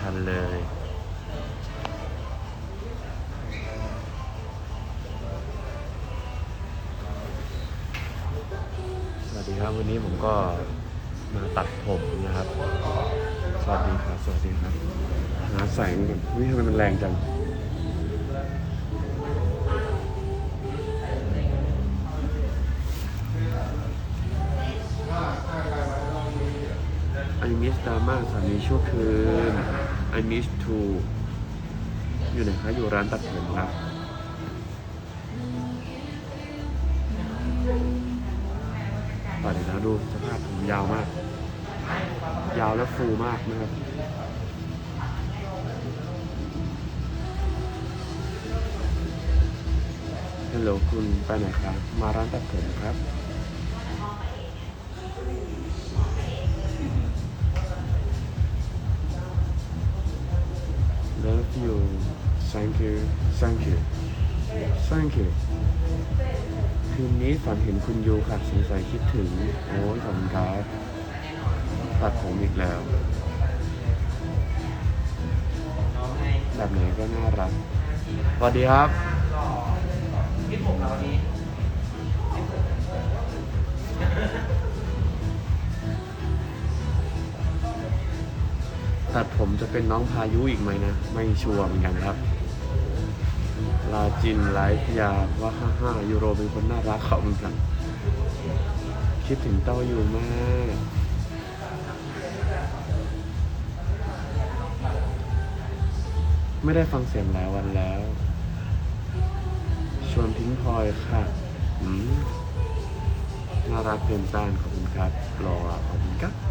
คันเลย สวัสดีครับวันนี้ผมก็มาตัดผมนะครับ สวัสดีครับ สวัสดีครับหาแสงก่อนวิทำไมมันแรงจัง I miss drama สามีชั่วคืน I miss to อยู่ไหนคะอยู่ร้านตัดผมครับต่อเลยนะดูสภาพผมยาวมาก ยาวและฟูมากนะครับฮัลโหลคุณไปไหนครับ มาร้านตัดผมครับ you thank you thank you thank you คืนนี้ฝันเห็นคุณยูค่ะสงสัยคิดถึง โอ้ยขอบคุณครับตัดผมอีกแล้ว แบบไหนก็น่ารัก สวัสดีครับคิดผมแล้ววันนี้ ตัดผมจะเป็นน้องพายุอีกไหมนะ ไม่ชัวร์เหมือนกันครับ ลาจินไลฟ์ยาว่าห้าห้ายูโรเป็นคนน่ารักขอบคุณครับคิดถึงเต้าอยู่มากไม่ได้ฟังเสียงหลายวันแล้ว ชวนพิงพลอยค่ะน่ารักเกินต้านขอบคุณครับรอขอบคุณครับ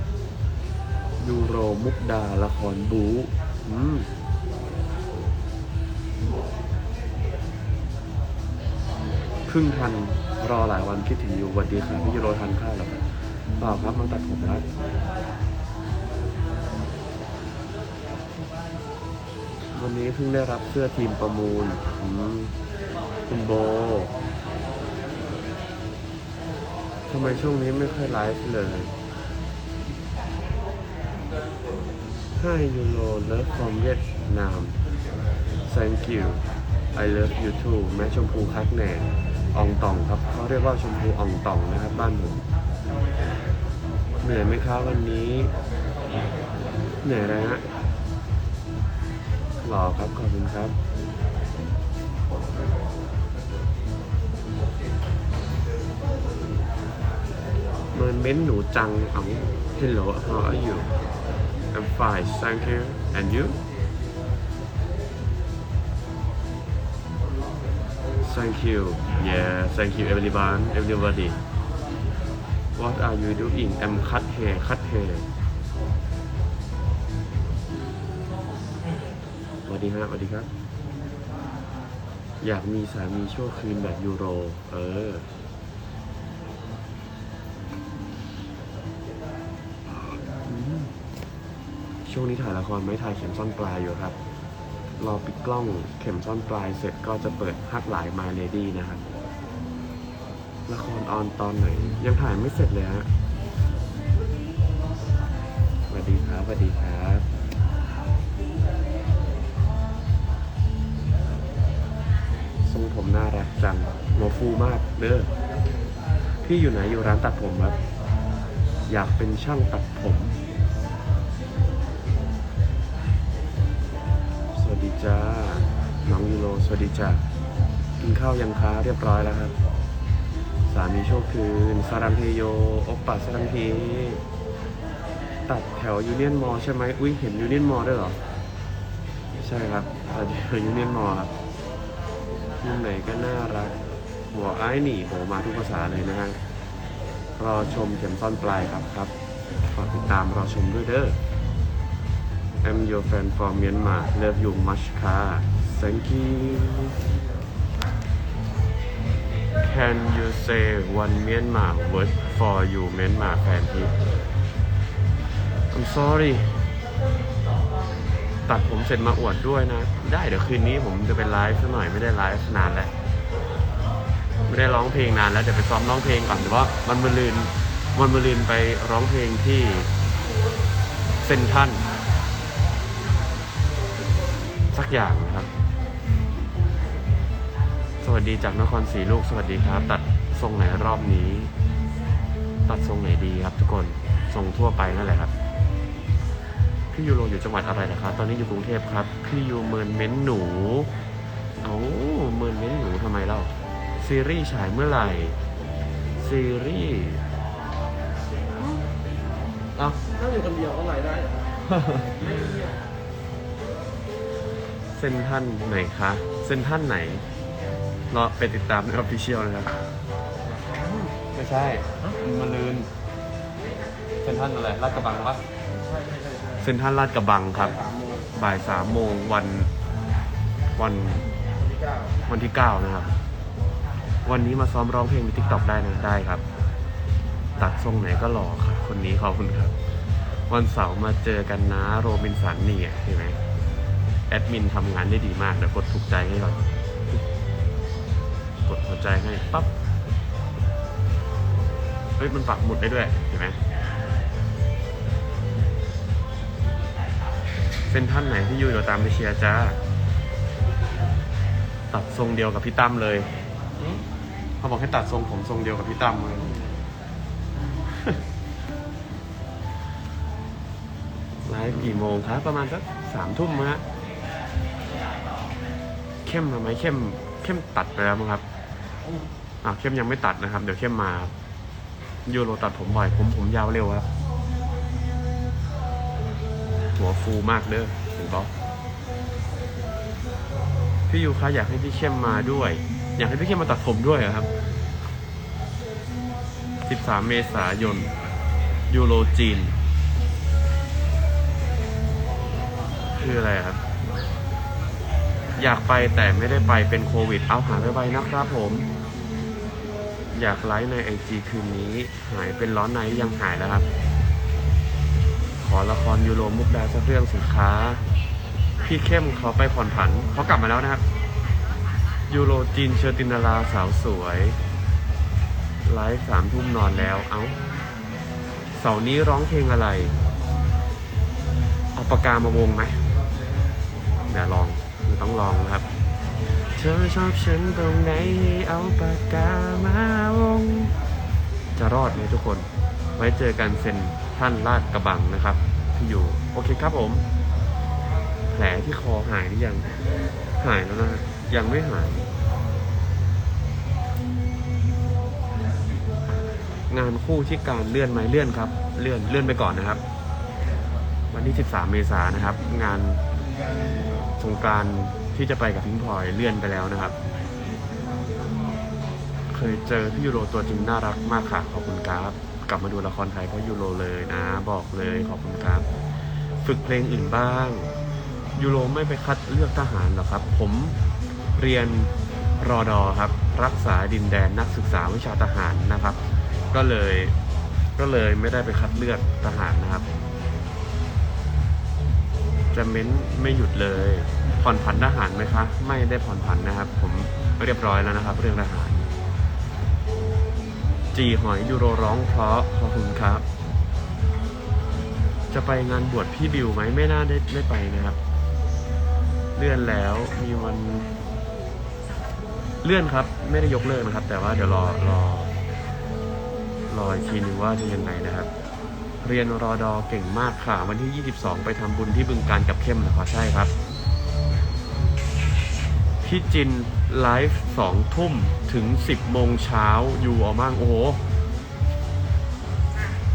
ยูโรมุกดาละครบูอืมครึ่งทันรอหลายวันคิดถึงอยู่วันดีครับพี่ยูโรทันข้าวแล้วครับเปล่าครับมาตัดผมครับวันนี้เพิ่งได้รับเสื้อทีมประมูลอืมคุณโบทำไมช่วงนี้ไม่ค่อยไลฟ์เลย Hi Euro love from Vietnam Thank you I love you too แม่ชมพูคักแหน่อองตองครับเขาเรียกว่าชมพูอองตองนะครับ บ้านผมเหนื่อยไหมครับวันนี้ เหนื่อยอะไรฮะหล่อครับ ขอบคุณครับมินเม้นหนูจังเอา Hello how are you I'm fine thank you and you Thank you yeah thank you everyone everybody What are you doing I'm cut hair cut hair สวัสดีฮะสวัสดีครับ อยากมีสามีชั่วคืนแบบยูโร เออ ช่วงนี้ถ่ายละครไม่ถ่ายเข็มซ่อนปลายอยู่ครับ รอปิดกล้องเข็มซ่อนปลายเสร็จก็จะเปิดฮักหลาย My Lady นะครับ ละครออนตอนไหน ยังถ่ายไม่เสร็จเลยฮะสวัสดีครับสวัสดีครับทรงผมน่ารักจังหัวฟูมากเด้อพี่อยู่ไหนอยู่ร้านตัดผมครับ อยากเป็นช่างตัดผม ดีจ้า น้องยูโร สวัสดีจ้า กินข้าวยังคะเรียบร้อยแล้วครับ สามีโชคคืนสารังเฮโยอปปัสสรังเฮตัดแถวยูเนียนมอใช่ไหมอุ้ยเห็นยูเนียนมอด้วยเหรอ ใช่ครับตัดแถวยูเนียนมอครับมุมไหนก็น่ารัก หัวไอ้ายหนีโหมาทุกภาษาเลยนะฮะรอชมเข็มซ่อนปลายครับครับฝากติดตามรอชมด้วยเด้อ I'm your fan from Myanmar love you much ค่ะ thank you Can you say one Myanmar word for you Myanmar fan tip I'm sorry ตัดผมเสร็จมาอวดด้วยนะ ได้เดี๋ยวคืนนี้ผมจะไปไลฟ์สักหน่อยไม่ได้ไลฟ์นานแล้วไม่ได้ร้องเพลงนานแล้วเดี๋ยวไปซ้อมร้องเพลงก่อนแต่ว่ามันมาลืนมันมาลืนไปร้องเพลงที่เซนทัน สักอย่างนะครับ สวัสดีจากนครศรีลูกสวัสดีครับ ตัดทรงไหนรอบนี้ ตัดทรงไหนดีครับ ทุกคนทรงทั่วไปนั่นแหละครับพี่ยูโรอยู่จังหวัดอะไรนะครับ ตอนนี้อยู่กรุงเทพครับ พี่ยูเมินเม้นหนูเอาเมินเม้นหนูทำไมเล่าซีรีส์ฉายเมื่อไหร่ซีรีส์เอ้านั่งอยู่คนเดียวก็ไลฟ์ได้เหรอเส้นท่านไหนคะ เส้นท่านไหนรอไปติดตามในออฟฟิเชียลนะครับไม่ใช่มาลืนเส้นท่านอะไรลาดกระบังปะใช่ใช่ใช่ใช่เส้นท่านลาดกระบังครับสามโมงบ่ายสามโมงวันวันวันที่เก้าวันที่เก้านะครับ วันนี้มาซ้อมร้องเพลงในทิกตอกได้นะได้ครับ ตัดทรงไหนก็หล่อครับคนนี้ขอบคุณครับ วันเสาร์มาเจอกันนะโรบินสันนี่เห็นไหม แอดมินทำงานได้ดีมากเดี๋ยวกดถูกใจให้ก่อนกดหัวใจให้ปั๊บเฮ้ยมันปักหมุดได้ด้วยเห็นไหมเส้นท่านไหนที่อยู่เดี๋ยวตามไปเชียร์จ้า ตัดทรงเดียวกับพี่ตั้มเลยเขาบอกให้ตัดทรงผมทรงเดียวกับพี่ตั้มเลยไลฟ์กี่โมงครับ ประมาณสักสามทุ่มฮะ เข้มทำไมเข้มเข้มตัดไปแล้วมั้งครับอ่าเข้มยังไม่ตัดนะครับ เดี๋ยวเข้มมายูโรตัดผมบ่อย ผมผมยาวเร็วครับ หัวฟูมากเด้อเห็นปะพี่ยูคะอยากให้พี่เข้มมาด้วย อยากให้พี่เข้มมาตัดผมด้วยครับ 13 เมษายนยูโรจีน คืออะไรครับ อยากไปแต่ไม่ได้ไปเป็นโควิด เอาหาไปไปนะครับผม อยากไลฟ์ในไอจีคืนนี้ หายเป็นร้อนในยังหายแล้วครับ ขอละครยูโรมุกดาสักเรื่องสินค้า พี่เข้มเขาไปผ่อนผันเขากลับมาแล้วนะครับ ยูโรจีนเชอร์ตินาราสาวสวย ไลฟ์สามทุ่มนอนแล้วเอา้าเสาร์นี้ร้องเพลงอะไร เอาปากกามาวงไหมเดี๋ยวลอง ต้องลองนะครับ เธอชอบฉันตรงไหนเอาปากกามาวง จะรอดไหมทุกคน ไว้เจอกันเซ็นท่านลาดกระบังนะครับที่อยู่ โอเคครับผม แผลที่คอหายหรือยัง หายแล้วนะ ยังไม่หาย งานคู่ที่การเลื่อนไหมเลื่อนครับ เลื่อนเลื่อนไปก่อนนะครับ วันที่ 13 เมษายนนะครับ งาน สงกรารที่จะไปกับพิงพลอยเลื่อนไปแล้วนะครับ เคยเจอพี่ยูโรตัวจริงน่ารักมากค่ะขอบคุณครับกลับมาดูละครไทยเพราะยูโรเลยนะ บอกเลยขอบคุณครับ ฝึกเพลงอื่นบ้างยูโรไม่ไปคัดเลือกทหารหรอกครับ ผมเรียนรอดอครับ รักษาดินแดนนักศึกษาวิชาทหารนะครับ ก็เลยก็เลยไม่ได้ไปคัดเลือกทหารนะครับ จะเม้นไม่หยุดเลย ผ่อนผันทหารไหมคะ ไม่ได้ผ่อนผันนะครับ ผมเรียบร้อยแล้วนะครับ เรื่องทหาร จีหอยยูโรร้องเพราะขอบคุณครับ จะไปงานบวชพี่บิวไหมไม่น่าได้ได้ไปนะครับ เลื่อนแล้วมีวันเลื่อนครับ ไม่ได้ยกเลิกนะครับ แต่ว่าเดี๋ยวรอรอรออีกทีนึงว่าจะยังไงนะครับ เรียนรอดอเก่งมากค่ะ วันที่ 22 ไปทำบุญที่บึงการกับเข้มนะครับใช่ครับ พี่จินไลฟ์สองทุ่มถึง 10 โมงเช้าอยู่เอามั่งโอ้โห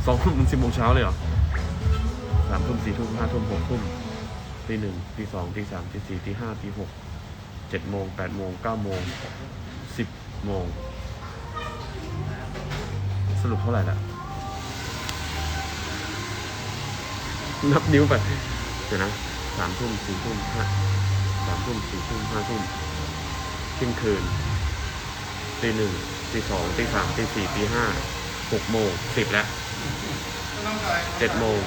สองทุ่มถึงสิบโมงเช้าเลยเหรอสามทุ่มสี่ทุ่มห้าทุ่มหกทุ่มตีหนึ่งตีสองตีสามตีสี่ตีห้าตีหกเจ็ดโมงแปดโมงเก้าโมงสิบโมง สรุปเท่าไหร่ละ นับนิ้วไปเดี๋ยวนะสามทุ่มสี่ทุ่มห้าสามทุ่มสี่ทุ่มห้าทุ่มเที่ยงคืนตีหนึ่งตีสองตีสามตีสี่ตีห้าหกโมงสิบแล้วเจ็ดโมง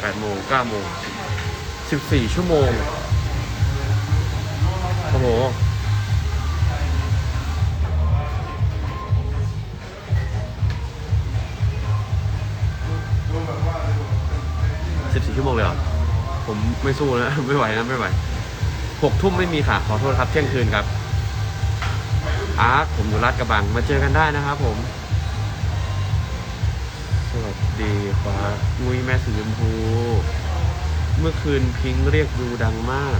แปดโมงเก้าโมงสิบสี่ชั่วโมงโอ้โห ชั่วโมงเลยเหรอผมไม่สู้นะ ไม่ไหวนะ ไม่ไหวหกทุ่มไม่มีค่ะ ขอโทษครับ เที่ยงคืนครับ อาร์ผมอยู่ลาดกระบัง มาเจอกันได้นะครับผม สวัสดีครับงุยแม่สีชมพู เมื่อคืนพิงค์เรียกดูดังมาก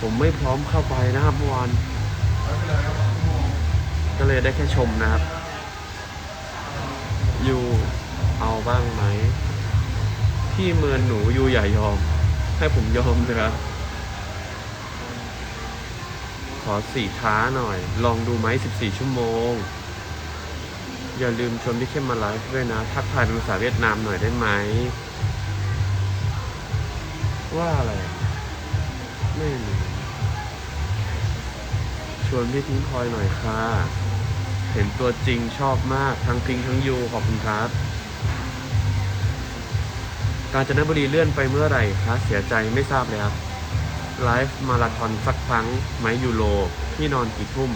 ผมไม่พร้อมเข้าไปนะครับเมื่อวานก็เลยได้แค่ชมนะครับ อยู่เอาบ้างไหม พี่เมินหนูอยู่อย่ายอม ให้ผมยอมนะครับขอสี่ท้าหน่อย ลองดูไหม14 ชั่วโมง อย่าลืมชวนพี่เข้มมาไลฟ์ด้วยนะ ทักทายเป็นภาษาเวียดนามหน่อยได้ไหม ว่าอะไร ไม่มีชวนพี่พิงพลอยหน่อยค่ะ เห็นตัวจริงชอบมาก ทั้งพิงทั้งยูขอบคุณครับ การจนบุรีเลื่อนไปเมื่อไหร่คะเสียใจไม่ทราบเลยครับไลฟ์มาราธอนสักครั้งไหมยูโรพี่นอนกี่ทุ่ม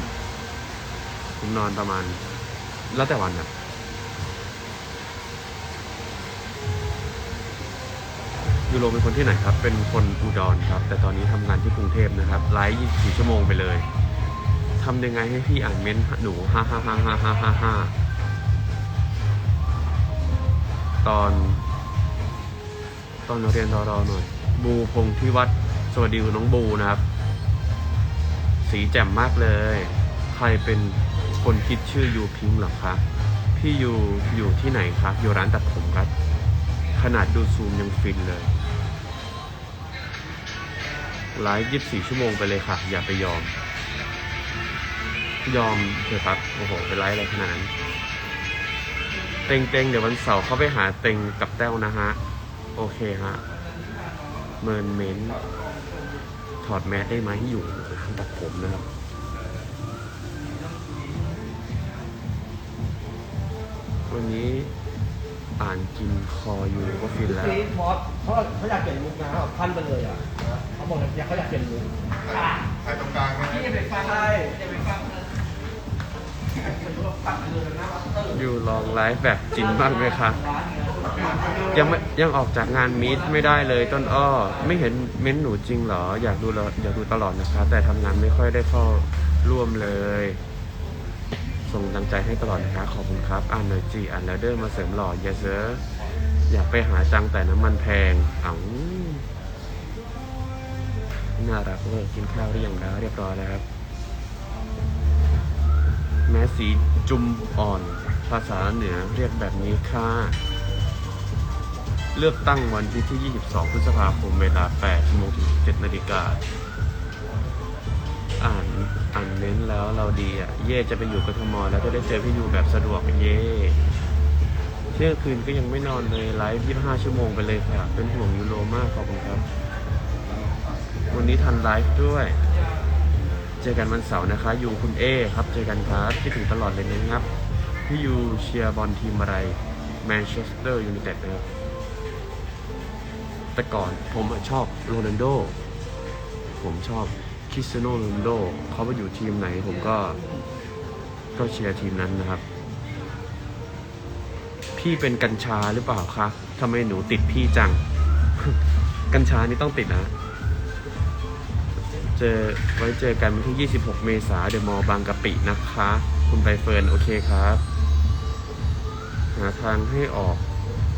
ผมนอนประมาณ แล้วแต่วันครับยูโรเป็นคนที่ไหนครับ เป็นคนอุดรครับ แต่ตอนนี้ทำงานที่กรุงเทพนะครับไลฟ์24ชั่วโมงไปเลยทำยังไงให้พี่อ่านเม้นต์หนูฮ่าฮ่าฮ่าฮ่าฮ่าฮ่าฮ่าตอน ตอนเราเรียนรอรอหน่อย บูพงที่วัดสวัสดีคุณน้องบูนะครับ สีแจ่มมากเลย ใครเป็นคนคิดชื่อยูพิงค์หรอคะพี่ยูอยู่ที่ไหนครับ อยู่ร้านตัดผมครับ ขนาดดูซูมยังฟินเลยไลฟ์24ชั่วโมงไปเลยค่ะ อย่าไปยอม ยอมเถอะครับ โอ้โห ไปไลฟ์อะไรขนาดนั้น เต็งเต็งเดี๋ยววันเสาร์เขาไปหาเต็งกับแต้วนะฮะ โอเคฮะเมินเม้นถอดแมสได้ไหมอยู่ร้านตัดผมนะครับวันนี้อ่านกินคออยู่ก็ฟินแล้วซีมอสเขาเขาอยากเปลี่ยนลุคนะเขาพันไปเลยอะเขาบอกอยากเขาอยากเปลี่ยนลุคใครตรงกลางใช่ไหมที่จะไปฟังใช่จะไปฟังเลยปัดเลยนะมาสเตอร์อยู่ลองไลฟ์แบบจินบ้างไหมคะ ยังไม่ยังออกจากงานมีดไม่ได้เลยต้นอ้อ ไม่เห็นเม้นหนูจริงเหรอ อยากดูแล้วอยากดูตลอดนะคะ แต่ทำงานไม่ค่อยได้เข้าร่วมเลย ส่งกำลังใจให้ตลอดนะคะ ขอบคุณครับ อ่านหน่อยจีอ่านแล้วเดินมาเสริมหล่อเยสเซอร์อยากไปหาจังแต่น้ำมันแพงอ๋อน่ารักเวอร์กินข้าวหรือยังแล้วเรียบร้อยแล้วครับ แม้สีจุมอ่อน ภาษาเหนือเรียกแบบนี้ค่ะ เลือกตั้งวันที่ที่ 22 พฤษภาคมเวลา8โมงถึง7นาฬิกาอ่านอ่านเน้นแล้วเราดีอะ เย่จะไปอยู่กทมแล้วจะได้เจอพี่ยูแบบสะดวกเย่เที่ยงคืนก็ยังไม่นอนเลยไลฟ์25 ชั่วโมงไปเลยค่ะ เป็นห่วงยูโรมากขอบคุณครับ วันนี้ทันไลฟ์ด้วย เจอกันวันเสาร์นะคะยูคุณเอครับ เจอกันครับคิดถึงตลอดเลยนะครับ พี่ยูเชียร์บอลทีมอะไรแมนเชสเตอร์ยูไนเต็ดนะครับ แต่ก่อนผมชอบโรนัลโด ผมชอบคริสเตียโนโรนัลโดเขาไปอยู่ทีมไหน ผมก็ก็เชียร์ทีมนั้นนะครับ พี่เป็นกัญชาหรือเปล่าคะทำไมหนูติดพี่จัง กัญชานี่ต้องติดนะ เจอไว้เจอกันวันที่ 26 เมษาเดอะมอลล์บางกะปินะคะ คุณใบเฟิร์น โอเคครับ หาทางให้ออก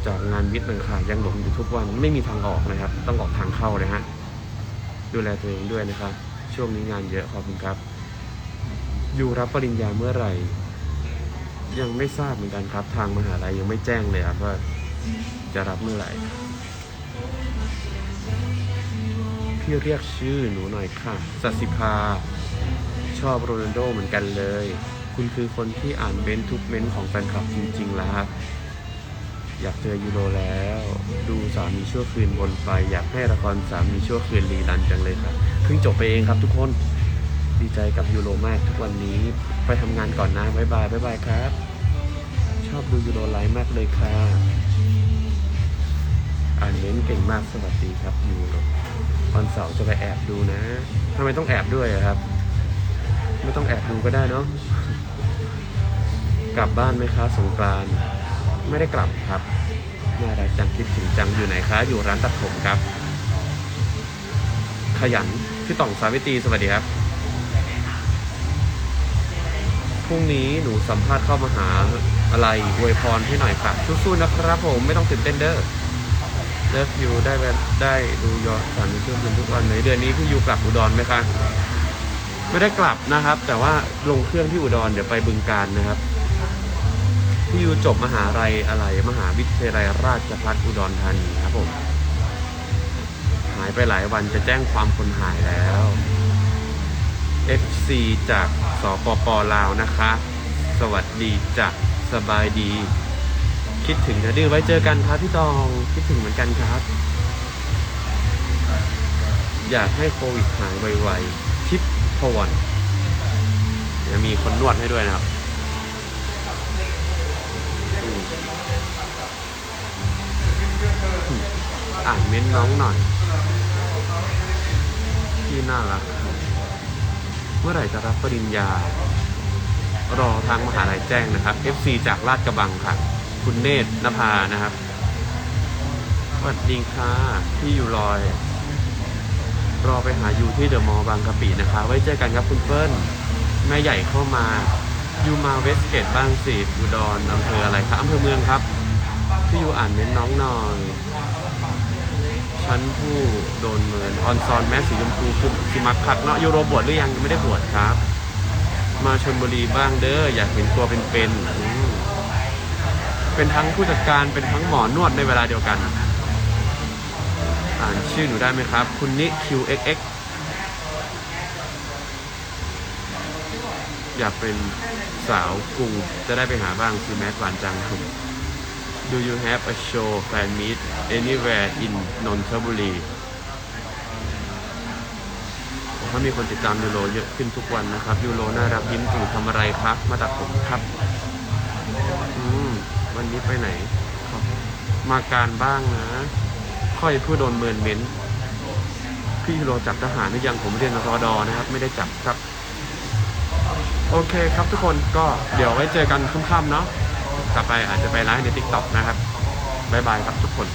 จากงานวิทย์หนึ่งค่ะยังหลงอยู่ทุกวันไม่มีทางออกนะครับ ต้องออกทางเข้าเลยฮะดูแลตัวเองด้วยนะครับ ช่วงนี้งานเยอะขอบคุณครับ อยู่รับปริญญาเมื่อไหร่ ยังไม่ทราบเหมือนกันครับ ทางมหาลัยยังไม่แจ้งเลยครับว่าจะรับเมื่อไหร่ พี่เรียกชื่อหนูหน่อยค่ะสัสิภา ชอบโรนัลโดเหมือนกันเลย คุณคือคนที่อ่านเม้นท์ทุกเม้นท์ของแฟนคลับจริงๆแล้วครับ อยากเจอยูโรแล้ว ดูสามีชั่วคืนบนไฟ อยากให้ละครสามีชั่วคืนรีรันจังเลยครับเพิ่งจบไปเองครับทุกคนดีใจกับยูโรมากทุกวันนี้ไปทำงานก่อนนะบ๊ายบายบ๊ายบายครับ ชอบดูยูโรไลฟ์มากเลยค่ะอ่านเม้นท์เก่งมากสวัสดีครับยูโรวันเสาร์จะไปแอบดูนะทำไมต้องแอบด้วยครับ ไม่ต้องแอบดูก็ได้เนาะกลับบ้านไหมคะสงกรานต์ ไม่ได้กลับครับน่ารักจังคิดถึงจังอยู่ไหนคะอยู่ร้านตัดผมครับ ขยันพี่ต่องสาวิตรีสวัสดีครับพรุ่งนี้หนูสัมภาษณ์เข้ามาหาอะไรอวยพรให้หน่อยค่ะสู้ๆนะครับผมไม่ต้องตื่นเต้นเด้อเลิฟยูได้แบบได้ดูยอดสามมีช่วงคืนทุกวันไหนเดือนนี้พี่ยูกลับอุดรไหมคะไม่ได้กลับนะครับ แต่ว่าลงเครื่องที่อุดรเดี๋ยวไปบึงการนะครับ พี่ยูจบมหาลัยอะไร มหาวิทยาลัยราชภัฏอุดรธานีครับผม หายไปหลายวันจะแจ้งความคนหายแล้ว FC จากสปปลาวนะคะ สวัสดีจ้ะสบายดี คิดถึงนะดื้อไว้เจอกันครับพี่ตองคิดถึงเหมือนกันครับ อยากให้โควิดหายไวๆทิปพวันเดี๋ยวมีคนนวดให้ด้วยนะครับ อ่านเม้นต์น้องหน่อย ที่น่ารัก เมื่อไหร่จะรับปริญญา รอทางมหาลัยแจ้งนะครับ FC จากลาดกระบังค่ะ คุณเนตรนภานะครับสวัสดีค่ะพี่อยู่ลอย รอไปหาอยู่ที่เดอะมอลล์บางกะปินะคะ ไว้เจอกันครับคุณเปิ้ลแม่ใหญ่เข้ามา ยูมาเวสเกตบ้างสิอุดรอำเภออะไรครับอำเภอเมืองครับพี่ยูอ่านเม้นน้องหน่อยชั้นผู้โดนเมินออนซอนแมสสีชมพูคือสิมักคักเนาะยูโรบวชหรือยังยังไม่ได้บวชครับ มาชนบุรีบ้างเด้ออยากเห็นตัวเป็นๆอืมเป็นทั้งผู้จัดการเป็นทั้งหมอนวดในเวลาเดียวกัน อ่านชื่อหนูได้ไหมครับ คุณนิ QXX อยากเป็นสาวกรุงจะได้ไปหาบ้างซีแมสหวานจัง Do you have a show fan meet anywhere in นนทบุรีผมว่ามีคนติดตามยูโรเยอะขึ้นทุกวันนะครับ ยูโรน่ารักยิ้มถึงทำอะไรครับ มาตัดผมครับ อืม วันนี้ไปไหนครับมาการบ้างนะ ค่อยผู้โดนเมินเม้น พี่ยูโรจับทหารหรือยังผมเรียนรอดอนะครับ ไม่ได้จับครับ โอเคครับทุกคนก็เดี๋ยวไว้เจอกันค่ำๆเนาะกลับไปอาจจะไปไลฟ์ใน TikTok นะครับบ๊ายบายครับทุกคน